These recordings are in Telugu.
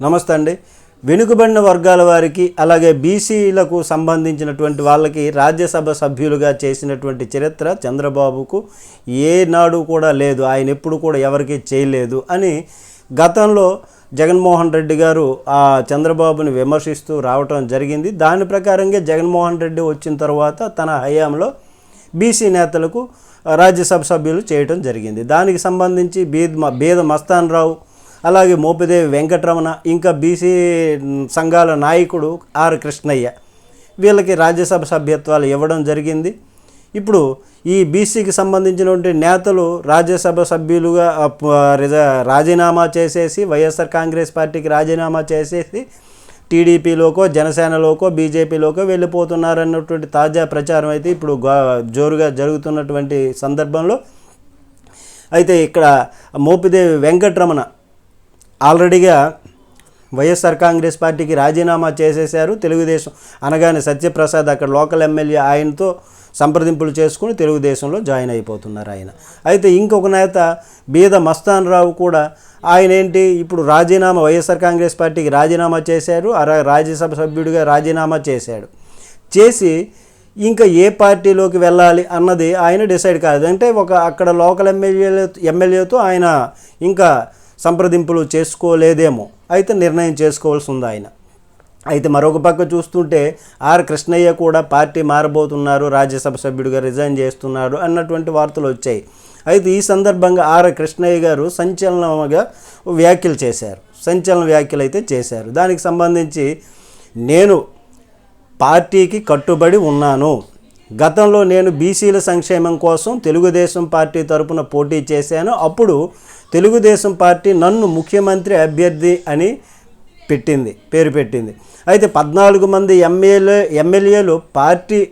నమస్తే అండి. వెనుకబడిన వర్గాల వారికి అలాగే బీసీలకు సంబంధించినటువంటి వాళ్ళకి రాజ్యసభ సభ్యులుగా చేసినటువంటి చరిత్ర చంద్రబాబుకు ఏనాడు కూడా లేదు. ఆయన ఎప్పుడు కూడా ఎవరికి చేయలేదు అని గతంలో జగన్మోహన్ రెడ్డి గారు ఆ చంద్రబాబుని విమర్శిస్తూ రావటం జరిగింది. దాని ప్రకారంగా జగన్మోహన్ రెడ్డి వచ్చిన తర్వాత తన హయాంలో బీసీ నేతలకు రాజ్యసభ సభ్యులు చేయటం జరిగింది. దానికి సంబంధించి బీద్ బీద మస్తాన్ రావు అలాగే మోపిదేవి వెంకటరమణ ఇంకా బీసీ సంఘాల నాయకుడు ఆర్ కృష్ణయ్య. వీళ్ళకి రాజ్యసభ సభ్యత్వాలు ఇవ్వడం జరిగింది. ఇప్పుడు ఈ బీసీకి సంబంధించినటువంటి నేతలు రాజ్యసభ సభ్యులుగా రిజ- రాజీనామా చేసేసి వైఎస్ఆర్ కాంగ్రెస్ పార్టీకి రాజీనామా చేసేసి టీడీపీలోకో జనసేనలోకో బీజేపీలోకో వెళ్ళిపోతున్నారన్నటువంటి తాజా ప్రచారం అయితే ఇప్పుడు జోరుగా జరుగుతున్నటువంటి సందర్భంలో అయితే ఇక్కడ మోపిదేవి వెంకటరమణ ఆల్రెడీగా వైఎస్ఆర్ కాంగ్రెస్ పార్టీకి రాజీనామా చేసేశారు. తెలుగుదేశం అనగానే సత్యప్రసాద్ అక్కడ లోకల్ ఎమ్మెల్యే ఆయనతో సంప్రదింపులు చేసుకుని తెలుగుదేశంలో జాయిన్ అయిపోతున్నారు ఆయన. అయితే ఇంకొక నేత బీద మస్తాన్ రావు కూడా ఆయన ఏంటి? ఇప్పుడు రాజీనామా వైఎస్ఆర్ కాంగ్రెస్ పార్టీకి రాజీనామా చేశారు. అర- రాజ్యసభ సభ్యుడిగా రాజీనామా చేశాడు. చేసి ఇంకా ఏ పార్టీలోకి వెళ్ళాలి అన్నది ఆయన డిసైడ్ కాదు అంటే ఒక అక్కడ లోకల్ ఎమ్మెల్యే ఎమ్మెల్యేతో ఆయన ఇంకా సంప్రదింపులు చేసుకోలేదేమో. అయితే నిర్ణయం చేసుకోవాల్సి ఉంది ఆయన. అయితే మరొక పక్క చూస్తుంటే ఆర్ కృష్ణయ్య కూడా పార్టీ మారబోతున్నారు రాజ్యసభ సభ్యుడిగా రిజైన్ చేస్తున్నారు అన్నటువంటి వార్తలు వచ్చాయి. అయితే ఈ సందర్భంగా ఆర్ కృష్ణయ్య గారు సంచలనంగా వ్యాఖ్యలు చేశారు. సంచలన వ్యాఖ్యలు అయితే చేశారు. దానికి సంబంధించి నేను పార్టీకి కట్టుబడి ఉన్నాను. గతంలో నేను బీసీల సంక్షేమం కోసం తెలుగుదేశం పార్టీ తరపున పోటీ చేశాను. అప్పుడు తెలుగుదేశం పార్టీ నన్ను ముఖ్యమంత్రి అభ్యర్థి అని పెట్టింది పేరు పెట్టింది. అయితే పద్నాలుగు మంది ఎమ్మెల్యే ఎమ్మెల్యేలు పార్టీ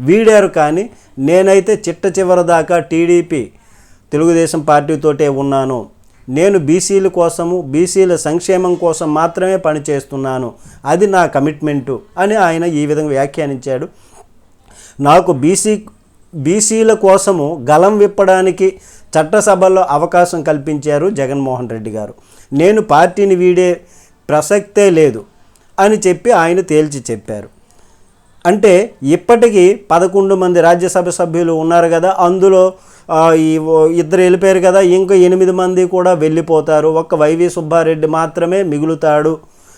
వీడారు కానీ నేనైతే చిట్ట చివరి దాకా టీడీపీ తెలుగుదేశం పార్టీతోటే ఉన్నాను. నేను బీసీల కోసము బీసీల సంక్షేమం కోసం మాత్రమే పనిచేస్తున్నాను. అది నా కమిట్మెంటు అని ఆయన ఈ విధంగా వ్యాఖ్యానించాడు. నాకు బీసీ బీసీల కోసము గలం విప్పడానికి చట్టసభలో అవకాశం కల్పించారు జగన్మోహన్ రెడ్డి గారు. నేను పార్టీని వీడే ప్రసక్తే లేదు అని చెప్పి ఆయన తేల్చి చెప్పారు. అంటే ఇప్పటికీ పదకొండు మంది రాజ్యసభ సభ్యులు ఉన్నారు కదా అందులో ఈ ఇద్దరు వెళ్ళిపోయారు కదా ఇంకో ఎనిమిది మంది కూడా వెళ్ళిపోతారు. ఒక్క వైవి సుబ్బారెడ్డి మాత్రమే మిగులుతాడు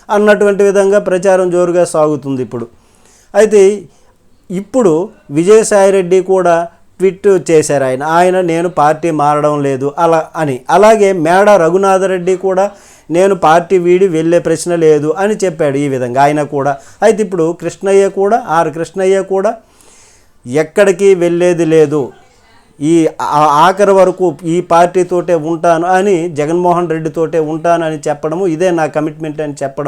అన్నటువంటి విధంగా ప్రచారం జోరుగా సాగుతుంది ఇప్పుడు. అయితే ఇప్పుడు విజయసాయిరెడ్డి కూడా ట్వీట్ చేశారు ఆయన. ఆయన నేను పార్టీ మారడం లేదు అలా అని. అలాగే మేడ రఘునాథరెడ్డి కూడా నేను పార్టీ వీడి వెళ్ళే ప్రశ్న లేదు అని చెప్పాడు ఈ విధంగా. ఆయన కూడా. అయితే ఇప్పుడు కృష్ణయ్య కూడా ఆర్ కృష్ణయ్య కూడా ఎక్కడికి వెళ్ళేది లేదు. ఈ ఆఖరి వరకు ఈ పార్టీతోటే ఉంటాను అని జగన్మోహన్ రెడ్డితోటే ఉంటాను అని చెప్పడము ఇదే నా కమిట్మెంట్ అని చెప్పడం